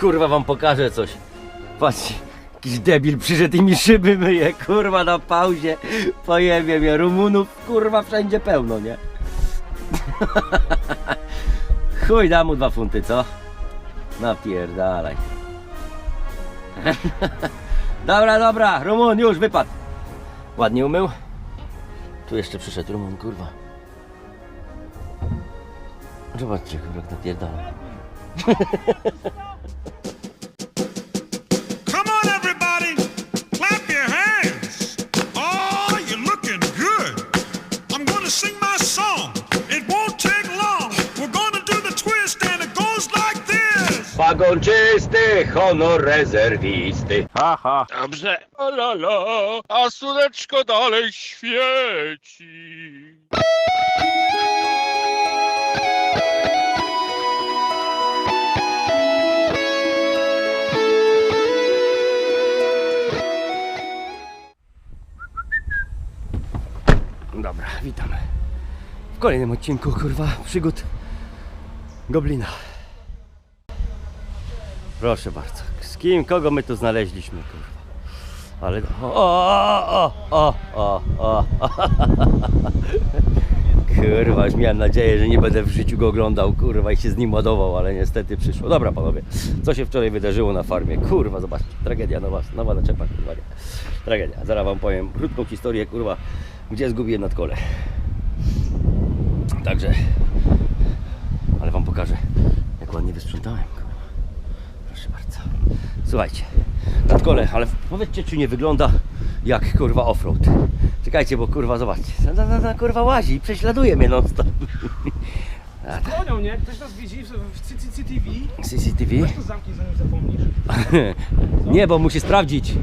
kurwa wam pokażę coś. Patrzcie, jakiś debil przyszedł i mi szyby myje, kurwa na pauzie. Pojebie mnie, Rumunów kurwa wszędzie pełno, nie? Chuj, dam mu dwa funty, co? Napierdalaj. dobra, dobra, Rumun już wypadł. Ładnie umył. Tu jeszcze przyszedł Rumun, kurwa. Zobaczcie, kurwa, napierdala. Come on, everybody, clap your hands. Oh, you're looking good. I'm going to sing my song. It won't take long. We're going to do the twist, and it goes like this. Wagon czysty, honor rezerwisty. Haha. Dobrze. O la la, a słoneczko dalej świeci. Witamy. W kolejnym odcinku, kurwa, przygód Goblina. Proszę bardzo. Z kim, kogo my tu znaleźliśmy, kurwa? Ale... O, o, o, o, o, o. Kurwa, już miałem nadzieję, że nie będę w życiu go oglądał, kurwa, i się z nim ładował, ale niestety przyszło. Dobra, panowie, co się wczoraj wydarzyło na farmie? Kurwa, zobaczcie, tragedia nowa, nowa naczepa, kurwa, nie. Tragedia. Zaraz wam powiem krótką historię, kurwa, gdzie zgubiłem nadkole. Także, ale wam pokażę, jak ładnie wysprzątałem. Proszę bardzo. Słuchajcie, nadkole, ale powiedzcie, czy nie wygląda jak, kurwa, offroad. Czekajcie, bo kurwa, zobaczcie, na, na, na, kurwa łazi i prześladuje mnie non stop. Tak. Konią, nie? Ktoś nas widzi w, w CCTV. CCTV? Weź to zamknij, zanim zapomnisz. Nie, bo musi sprawdzić.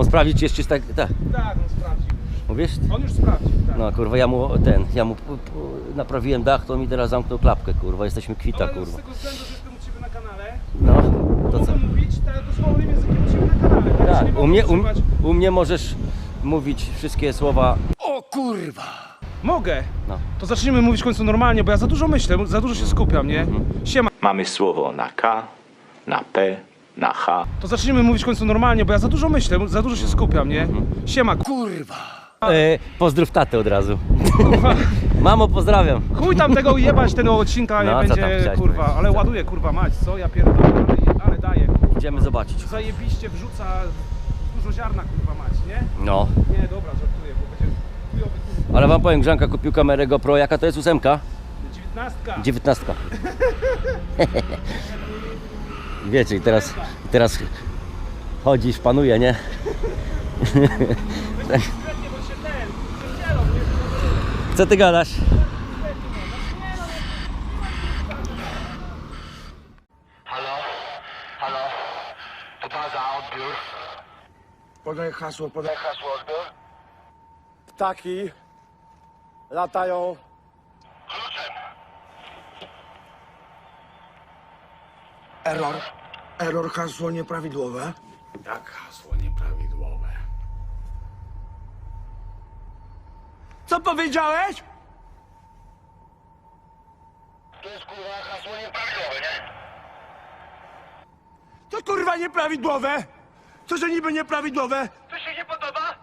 On O! sprawdzić, czy jest czysta. Tak, Tak, on sprawdził. mówisz? On już sprawdził, tak. No kurwa, ja mu ten, ja mu naprawiłem dach, to on mi teraz zamknął klapkę, kurwa, jesteśmy kwita, Ale kurwa. z tego względu, że jestem u Ciebie na kanale, No, to co? mogę mówić tak dosłownym językiem u Ciebie na kanale. Tak, Tak, u mnie, u, mnie możesz mówić wszystkie słowa. Mogę. No. To zacznijmy mówić w końcu normalnie, bo ja za dużo myślę, za dużo się skupiam, nie? Mhm. Siema. Mamy słowo na K, na P, na H. To zacznijmy mówić w końcu normalnie, bo ja za dużo myślę, za dużo się skupiam, nie? Mhm. Siema, kurwa. E, pozdrów tatę od razu. Mamo, pozdrawiam. Chuj tam tego jebać tego odcinka, nie No, co tam będzie, chciałeś kurwa, powiedzieć? ale Co? ładuję, kurwa, mać, co? Ja pierdolę, ale, ale daję, kurwa. Idziemy zobaczyć. Zajebiście wrzuca dużo ziarna, kurwa, mać, nie? No, Nie, dobra, żartuję, bo będzie chujowy, kurwa. ale wam powiem, Grzanka kupił kamerę GoPro, jaka to jest ósemka? Dziewiętnastka. Dziewiętnastka. Wiecie, i teraz, i teraz chodzisz, panuje, nie? Konkretnie, bo się ten, przydzielą, nie? Co ty gadasz? Halo? Halo? To baza, odbiór. Podaj hasło, podaj. Hasło odbiór. Ptaki latają. Error. Error, hasło nieprawidłowe. Jak hasło nieprawidłowe? Co powiedziałeś? To jest kurwa hasło nieprawidłowe, nie? To kurwa nieprawidłowe. Co, że niby nieprawidłowe? To się nie podoba?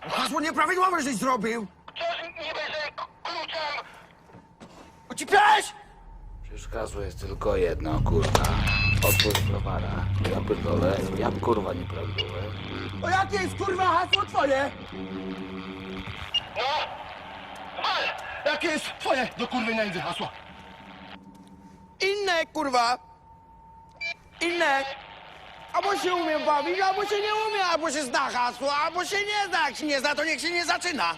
Hasło nieprawidłowe żeś zrobił. Coś nie będzie k- kluczem. Ucipiałeś? Przecież hasło jest tylko jedno, kurwa. Otwórz browara. Ja pierdolę. Ja kurwa nieprawidłowe. O jakie jest kurwa hasło twoje? No. Wal. Jakie jest twoje do kurwy nędzy hasło? Inne kurwa. Inne. Albo się umie bawić, albo się nie umie, albo się zna hasło, albo się nie zna. Jak się nie zna, to niech się nie zaczyna.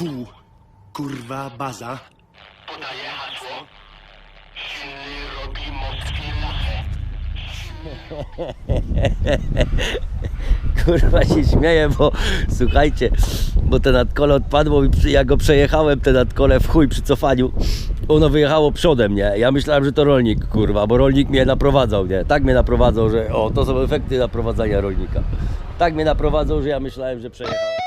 Tu, kurwa, baza. Podaję hasło. Silny robi morskie lache. Kurwa się śmieję, bo słuchajcie, bo te nadkole odpadło i przy, ja go przejechałem, te nadkole w chuj przy cofaniu. ono wyjechało przodem, nie? Ja myślałem, że to rolnik, kurwa, bo rolnik mnie naprowadzał, nie? Tak mnie naprowadzał, że o, to są efekty naprowadzania rolnika. Tak mnie naprowadzał, że ja myślałem, że przejechałem.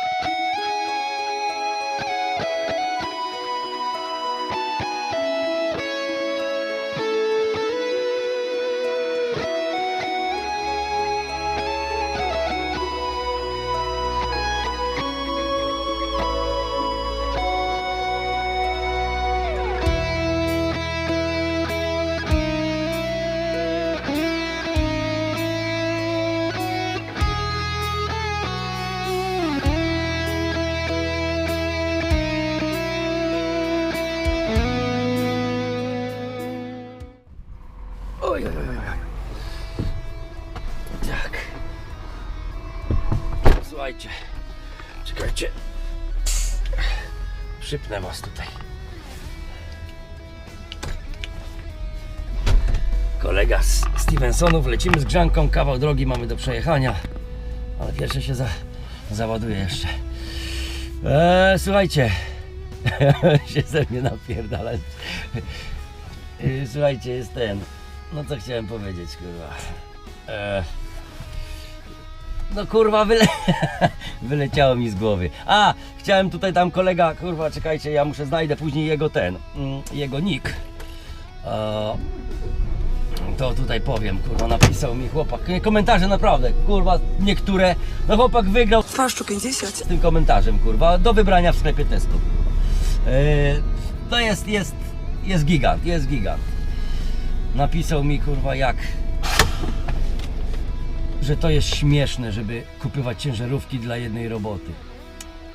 Słuchajcie. Czekajcie. Przypnę was tutaj. Kolega z Stevensonów, lecimy z grzanką, kawał drogi mamy do przejechania. Ale pierwsze się za, załaduje jeszcze. Eee, słuchajcie. się ze mnie napierdala. Yy, Słuchajcie, jest ten. No co chciałem powiedzieć, kurwa. E... No kurwa, wyle... wyleciało mi z głowy. A, chciałem tutaj tam kolega, kurwa, czekajcie, ja muszę znajdę później jego ten, mm, jego nick. E... To tutaj powiem, kurwa, napisał mi chłopak. Komentarze naprawdę, kurwa, niektóre. No chłopak wygrał Dwa sztuki 10. z tym komentarzem, kurwa, do wybrania w sklepie testu. Yy, to jest, jest, jest gigant, jest gigant. Napisał mi, kurwa, jak, że to jest śmieszne, żeby kupywać ciężarówki dla jednej roboty.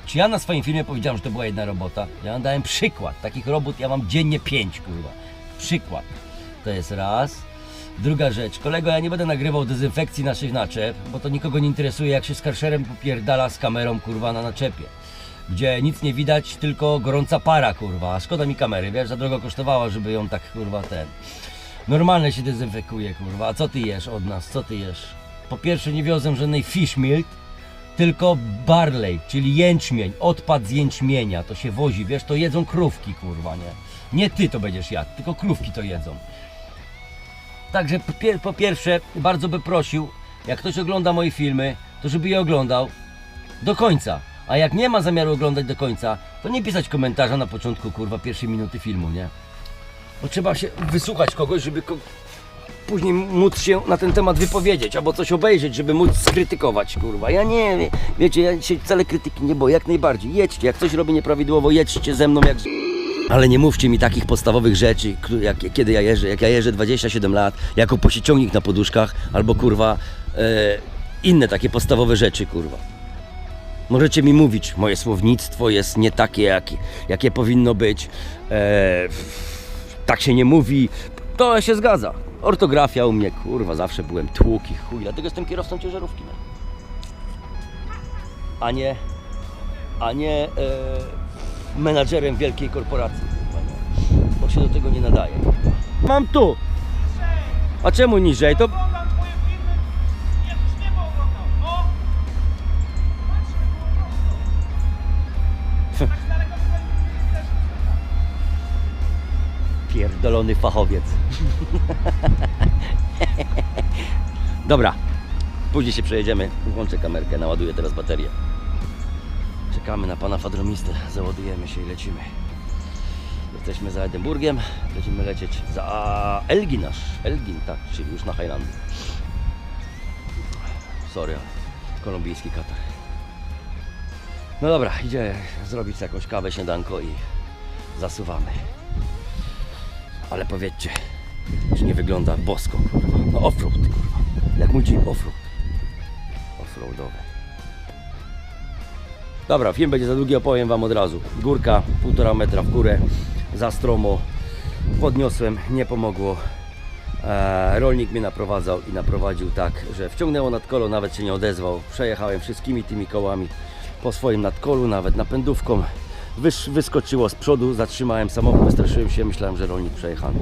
Czy ja na swoim filmie powiedziałem, że to była jedna robota? Ja dałem przykład. Takich robót ja mam dziennie pięć, kurwa. Przykład. To jest raz. Druga rzecz, kolego, ja nie będę nagrywał dezynfekcji naszych naczep, bo to nikogo nie interesuje, jak się z karszerem popierdala z kamerą, kurwa, na naczepie. Gdzie nic nie widać, tylko gorąca para, kurwa. Szkoda mi kamery, wiesz, za drogo kosztowała, żeby ją tak, kurwa, ten... Normalnie się dezynfekuje, kurwa. A co ty jesz od nas? Co ty jesz? Po pierwsze, nie wiozę żadnej fish milk, tylko barley, czyli jęczmień, odpad z jęczmienia. To się wozi, wiesz, to jedzą krówki, kurwa, nie? Nie ty to będziesz jadł, tylko krówki to jedzą. Także po, pier- po pierwsze, bardzo by prosił, jak ktoś ogląda moje filmy, to żeby je oglądał do końca. A jak nie ma zamiaru oglądać do końca, to nie pisać komentarza na początku, kurwa, pierwszej minuty filmu, nie? Bo trzeba się wysłuchać kogoś, żeby później móc się na ten temat wypowiedzieć, albo coś obejrzeć, żeby móc skrytykować, kurwa. Ja nie, wie- wiecie, ja się wcale krytyki nie boję, jak najbardziej. Jedźcie, jak coś robię nieprawidłowo, jedźcie ze mną jak... Ale nie mówcie mi takich podstawowych rzeczy, jak, kiedy ja jeżdżę, jak ja jeżdżę 27 lat, jako posieciągnik na poduszkach, albo kurwa, e, inne takie podstawowe rzeczy, kurwa. Możecie mi mówić, moje słownictwo jest nie takie, jakie, jakie powinno być. E, tak się nie mówi. To się zgadza. Ortografia u mnie, kurwa, zawsze byłem tłuki, chuj, dlatego jestem kierowcą ciężarówki. No. A nie, a nie e, menadżerem wielkiej korporacji, bo się do tego nie nadaje. Mam tu. A czemu niżej? To pierdolony fachowiec. Dobra, później się przejedziemy. Włączę kamerkę, naładuję teraz baterię. Czekamy na pana fadromistę, załadujemy się i lecimy. Jesteśmy za Edynburgiem, będziemy lecieć za Elgin. Elgin, tak, czyli już na Highlandy. Sorry, kolumbijski katar. No dobra, idzie zrobić jakąś kawę, śniadanko i zasuwamy. Ale powiedzcie, czy nie wygląda bosko, kurwa. No offroad, kurwa. Jak mój jeep offroad. Offroadowy. Dobra, film będzie za długi, opowiem Wam od razu. Górka, półtora metra w górę, za stromo. Podniosłem, nie pomogło. E, rolnik mnie naprowadzał i naprowadził tak, że wciągnęło nad kolo, nawet się nie odezwał. Przejechałem wszystkimi tymi kołami po swoim nadkolu, nawet napędówką. Wyskoczyło z przodu, zatrzymałem samochód, wystraszyłem się, myślałem, że rolnik przejechany.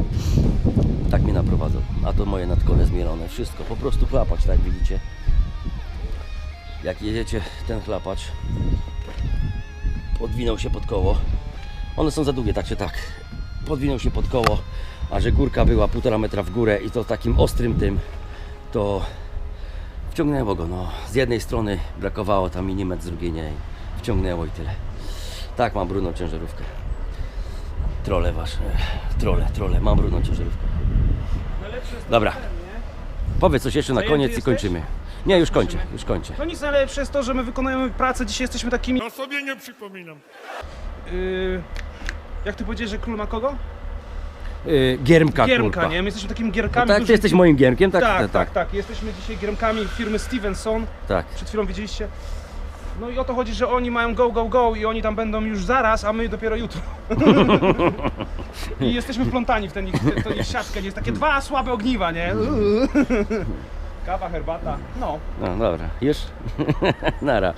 Tak mnie naprowadzał. A to moje nadkole zmielone. Wszystko, po prostu chlapacz, tak jak widzicie. Jak jedziecie, ten chlapacz podwinął się pod koło. One są za długie, tak czy tak. podwinął się pod koło, a że górka była półtora metra w górę i to takim ostrym tym, to wciągnęło go. No. Z jednej strony brakowało tam milimetr, z drugiej nie. Wciągnęło i tyle. Tak, mam brudną ciężarówkę. Trole wasze, trole, trole, mam brudną ciężarówkę. Najlepsze jest to, Dobra. Powiedz coś jeszcze na Zajęty koniec i jesteś? kończymy. Nie, już kończę, już kończę. To nic najlepsze jest to, że my wykonujemy pracę, dzisiaj jesteśmy takimi... No sobie nie przypominam. Yy, jak ty powiedziałeś, że król ma kogo? Yy, giermka, Giermka, kurwa. nie? My jesteśmy takimi No gierkami. tak, ty jesteś moim giermkiem, tak? tak, tak, tak, Jesteśmy dzisiaj giermkami firmy Stevenson. tak. Przed chwilą widzieliście. No i o to chodzi, że oni mają go, go, go i oni tam będą już zaraz, a my dopiero jutro. I jesteśmy wplątani w w tę ich siatkę. Jest takie dwa słabe ogniwa, nie? Kawa, herbata. No. No dobra, już? Nara.